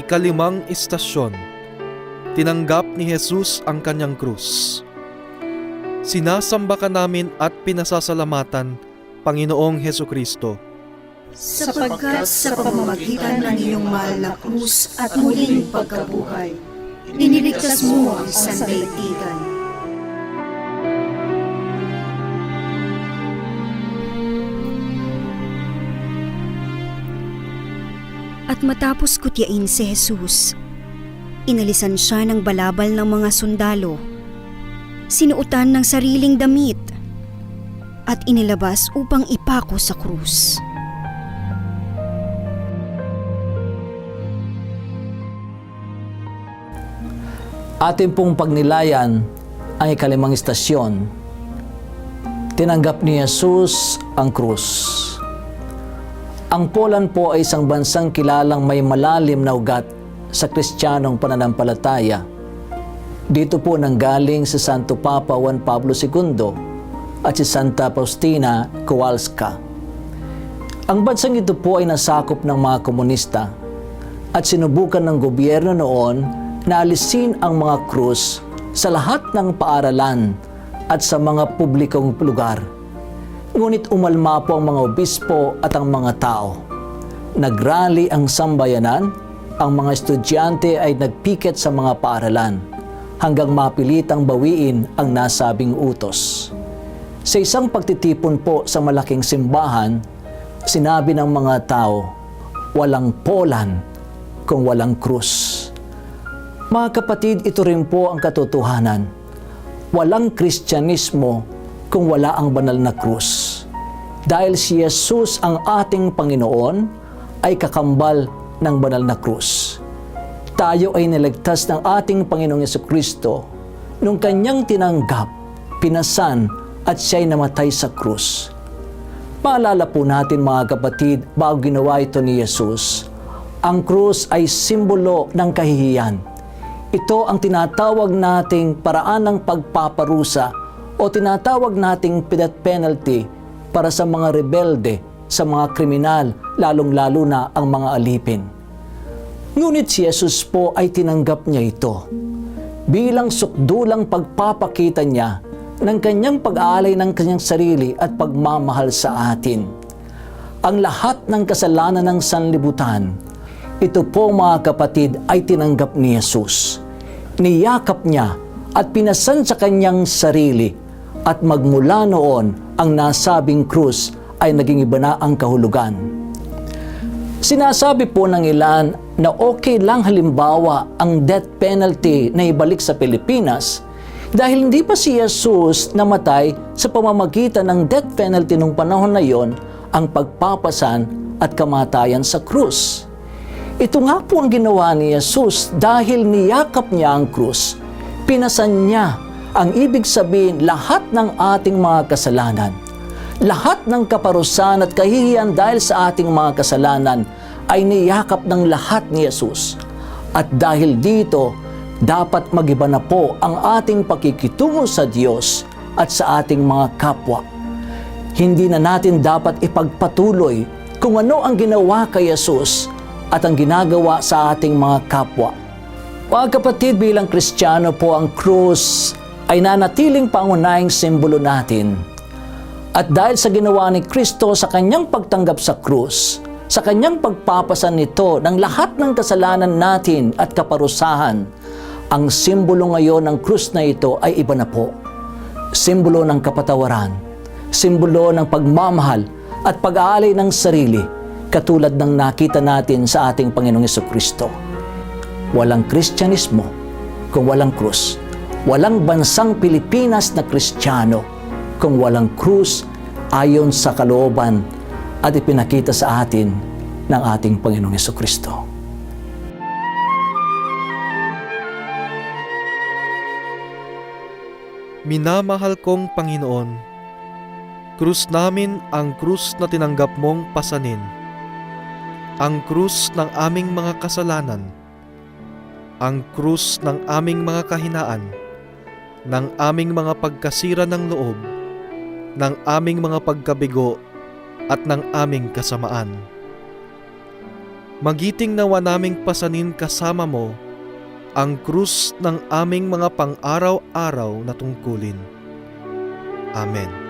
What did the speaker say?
Ikalimang istasyon. Tinanggap ni Jesus ang kanyang krus. Sinasamba ka namin at pinasasalamatan, Panginoong Heso Kristo. sapagkat sa pamamagitan ng iyong mahal na krus at muling pagkabuhay, iniligtas mo ang sandaigdigan. At matapos kutyain si Jesus, inalisan siya ng balabal ng mga sundalo, sinuutan ng sariling damit, at inilabas upang ipako sa krus. Atin pong pagnilayan ang ikalimang istasyon. Tinanggap ni Jesus ang krus. Ang Poland po ay isang bansang kilalang may malalim na ugat sa kristyanong pananampalataya. Dito po nanggaling si Santo Papa Juan Pablo II at si Santa Faustina Kowalska. Ang bansang ito po ay nasakop ng mga komunista at sinubukan ng gobyerno noon na alisin ang mga krus sa lahat ng paaralan at sa mga publikong lugar. Ngunit umalma po ang mga obispo at ang mga tao. Nagrally ang sambayanan, ang mga estudyante ay nagpiket sa mga paaralan hanggang mapilitang bawiin ang nasabing utos. Sa isang pagtitipon po sa malaking simbahan, sinabi ng mga tao, walang polan kung walang krus. Mga kapatid, ito rin po ang katotohanan. Walang kristyanismo kung wala ang banal na krus. Dahil si Jesus ang ating Panginoon ay kakambal ng banal na krus. Tayo ay niligtas ng ating Panginoong Yeso Kristo nung kanyang tinanggap, pinasan at siya'y namatay sa krus. Maalala po natin mga kapatid, bago ginawa ito ni Jesus, ang krus ay simbolo ng kahihiyan. Ito ang tinatawag nating paraan ng pagpaparusa o tinatawag nating penalty para sa mga rebelde, sa mga kriminal, lalong-lalo na ang mga alipin. Ngunit si Jesus po ay tinanggap niya ito bilang sukdulang pagpapakita niya ng kanyang pag-aalay ng kanyang sarili at pagmamahal sa atin. Ang lahat ng kasalanan ng sanlibutan, ito po mga kapatid ay tinanggap ni Jesus. Niyakap niya at pinasan sa kanyang sarili at magmula noon ang nasabing krus ay naging iba na ang kahulugan. Sinasabi po ng ilan na okay lang halimbawa ang death penalty na ibalik sa Pilipinas dahil hindi pa si Jesus namatay sa pamamagitan ng death penalty nung panahon na yon ang pagpapasan at kamatayan sa krus. Ito nga po ang ginawa ni Jesus dahil niyakap niya ang krus. Pinasan niya ang ibig sabihin lahat ng ating mga kasalanan. Lahat ng kaparusahan at kahihiyan dahil sa ating mga kasalanan ay niyakap ng lahat ni Jesus. At dahil dito, dapat magiba na po ang ating pakikitungo sa Diyos at sa ating mga kapwa. Hindi na natin dapat ipagpatuloy kung ano ang ginawa kay Jesus at ang ginagawa sa ating mga kapwa. Mga kapatid, bilang Kristiyano po ang krus ay nanatiling pangunahing simbolo natin. At dahil sa ginawa ni Kristo sa kanyang pagtanggap sa krus, sa kanyang pagpapasan nito ng lahat ng kasalanan natin at kaparusahan, ang simbolo ngayon ng krus na ito ay iba na po. Simbolo ng kapatawaran, simbolo ng pagmamahal at pag-aalay ng sarili, katulad ng nakita natin sa ating Panginoong Kristo. Walang Kristyanismo kung walang krus. Walang bansang Pilipinas na Kristiyano kung walang krus ayon sa kalooban at ipinakita sa atin ng ating Panginoong Yeso Kristo. Minamahal kong Panginoon, krus namin ang krus na tinanggap mong pasanin, ang krus ng aming mga kasalanan, ang krus ng aming mga kahinaan, ng aming mga pagkasira ng loob, ng aming mga pagkabigo, at ng aming kasamaan. Magiting nawa naming pasanin kasama mo ang krus ng aming mga pang-araw-araw na tungkulin. Amen.